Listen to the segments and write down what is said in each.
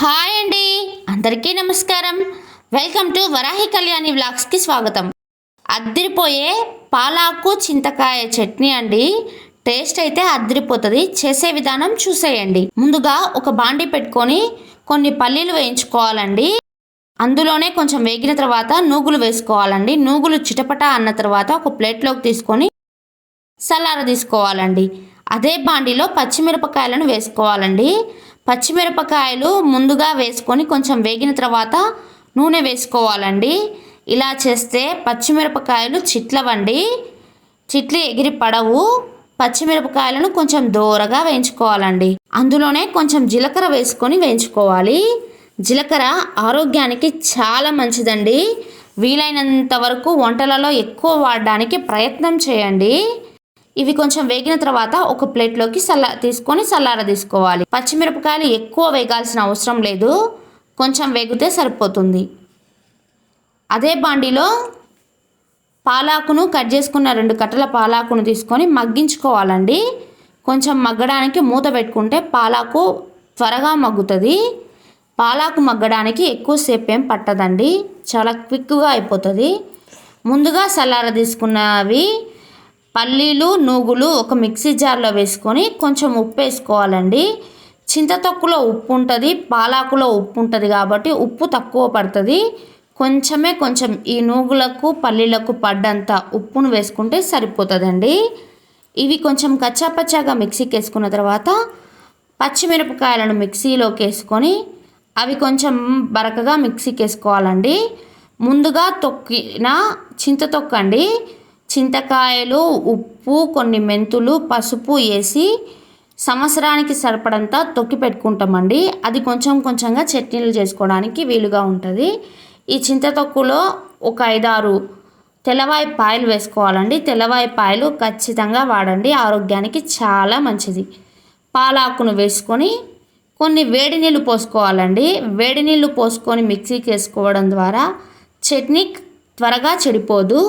Hi అండి. అందరికీ నమస్కారం. వెల్కమ్ టు వరాహి కళ్యాణి వ్లాగ్స్కి స్వాగతం. అద్దరిపోయే పాలాకు చింతకాయ చట్నీ అండి. టేస్ట్ అయితే అద్దరిపోతుంది. చేసే విధానం చూసేయండి. ముందుగా ఒక బాండి పెట్టుకొని కొన్ని పల్లీలు వేయించుకోవాలండి. అందులోనే కొంచెం వేగిన తర్వాత నూగులు వేసుకోవాలండి. నూగులు చిటపట అన్న తర్వాత ఒక ప్లేట్లోకి తీసుకొని సలార తీసుకోవాలండి. అదే బాండిలో పచ్చిమిరపకాయలను వేసుకోవాలండి. పచ్చిమిరపకాయలు ముందుగా వేసుకొని కొంచెం వేగిన తర్వాత నూనె వేసుకోవాలండి. ఇలా చేస్తే పచ్చిమిరపకాయలు చిట్లవండి. చిట్లు ఎగిరి పడవు. పచ్చిమిరపకాయలను కొంచెం దూరగా వేయించుకోవాలండి. అందులోనే కొంచెం జీలకర్ర వేసుకొని వేయించుకోవాలి. జీలకర్ర ఆరోగ్యానికి చాలా మంచిదండి. వీలైనంత వరకు వంటలలో ఎక్కువ వాడడానికి ప్రయత్నం చేయండి. ఇవి కొంచెం వేగిన తర్వాత ఒక ప్లేట్లోకి సల్లా తీసుకొని సల్లార తీసుకోవాలి. పచ్చిమిరపకాయలు ఎక్కువ వేగాల్సిన అవసరం లేదు. కొంచెం వేగితే సరిపోతుంది. అదే బాండిలో పాలాకును కట్ చేసుకున్న రెండు కట్టల పాలాకును తీసుకొని మగ్గించుకోవాలండి. కొంచెం మగ్గడానికి మూత పెట్టుకుంటే పాలాకు త్వరగా మగ్గుతుంది. పాలాకు మగ్గడానికి ఎక్కువసేపు ఏం పట్టదండి. చాలా క్విక్గా అయిపోతుంది. ముందుగా సల్లార తీసుకున్నవి పల్లీలు నూగులు ఒక మిక్సీ జార్లో వేసుకొని కొంచెం ఉప్పు వేసుకోవాలండి. చింతతొక్కులో ఉప్పు ఉంటుంది పాలాకులో ఉప్పు ఉంటుంది కాబట్టి ఉప్పు తక్కువ పడుతుంది. కొంచెమే కొంచెం ఈ నూగులకు పల్లీలకు పడ్డంత ఉప్పును వేసుకుంటే సరిపోతుందండి. ఇవి కొంచెం కచ్చాపచ్చాగా మిక్సీకి వేసుకున్న తర్వాత పచ్చిమిరపకాయలను మిక్సీలోకి వేసుకొని అవి కొంచెం బరకగా మిక్సీకి వేసుకోవాలండి. ముందుగా తొక్కిన చింతతొక్కండి చింతకాయలు ఉప్పు కొన్ని మెంతులు పసుపు వేసి సంవత్సరానికి సరిపడంతా తొక్కి పెట్టుకుంటామండి. అది కొంచెం కొంచెంగా చట్నీలు చేసుకోవడానికి వీలుగా ఉంటుంది. ఈ చింతతొక్కులో ఒక ఐదారు తెల్లవాయి పాయలు వేసుకోవాలండి. తెల్లవాయి పాయలు ఖచ్చితంగా వాడండి. ఆరోగ్యానికి చాలా మంచిది. పాలాకును వేసుకొని కొన్ని వేడి నీళ్ళు పోసుకోవాలండి. వేడి నీళ్ళు పోసుకొని మిక్సీకి వేసుకోవడం ద్వారా చట్నీ త్వరగా చెడిపోదు.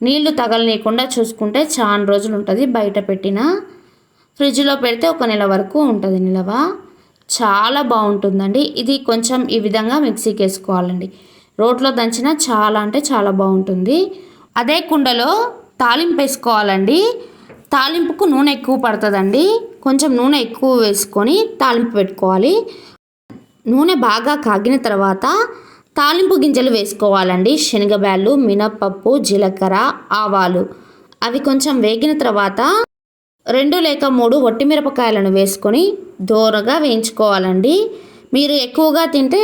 నీళ్ళు తగలనీయకుండా చూసుకుంటే చాలా రోజులు ఉంటుంది బయట పెట్టిన ఫ్రిడ్జ్లో పెడితే ఒక నెల వరకు ఉంటుంది నిలవ. చాలా బాగుంటుందండి ఇది కొంచెం ఈ విధంగా మిక్సీకి వేసుకోవాలండి రోట్లో దంచిన చాలా అంటే చాలా బాగుంటుంది అదే కుండలో తాలింపు వేసుకోవాలండి తాలింపుకు నూనె ఎక్కువ పడుతుందండి. కొంచెం నూనె ఎక్కువ వేసుకొని తాలింపు పెట్టుకోవాలి. నూనె బాగా కాగిన తర్వాత తాలింపు గింజలు వేసుకోవాలండి. శనగబ్యాళ్ళు మినప్పప్పు జీలకర్ర ఆవాలు. అవి కొంచెం వేగిన తర్వాత రెండు లేక మూడు ఒట్టిమిరపకాయలను వేసుకొని దోరగా వేయించుకోవాలండి. మీరు ఎక్కువగా తింటే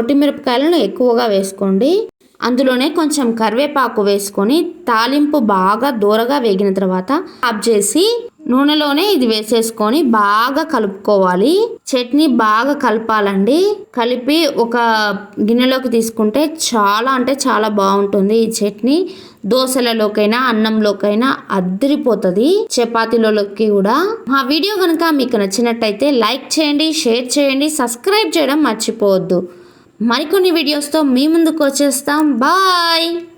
ఒట్టిమిరపకాయలను ఎక్కువగా వేసుకోండి. అందులోనే కొంచెం కరివేపాకు వేసుకొని తాలింపు బాగా దూరగా వేగిన తర్వాత ఆఫ్ చేసి నూనెలోనే ఇది వేసేసుకొని బాగా కలుపుకోవాలి. చట్నీ బాగా కలపాలండి. కలిపి ఒక గిన్నెలోకి తీసుకుంటే చాలా అంటే చాలా బాగుంటుంది ఈ చట్నీ. దోశలలోకైనా అన్నంలోకైనా అద్దరిపోతుంది. చపాతీలలోకి కూడా. మా వీడియో కనుక మీకు నచ్చినట్టయితే లైక్ చేయండి షేర్ చేయండి సబ్స్క్రైబ్ చేయడం మర్చిపోవద్దు. మరికొన్ని వీడియోస్తో మీ ముందుకు వచ్చేస్తాం. బాయ్!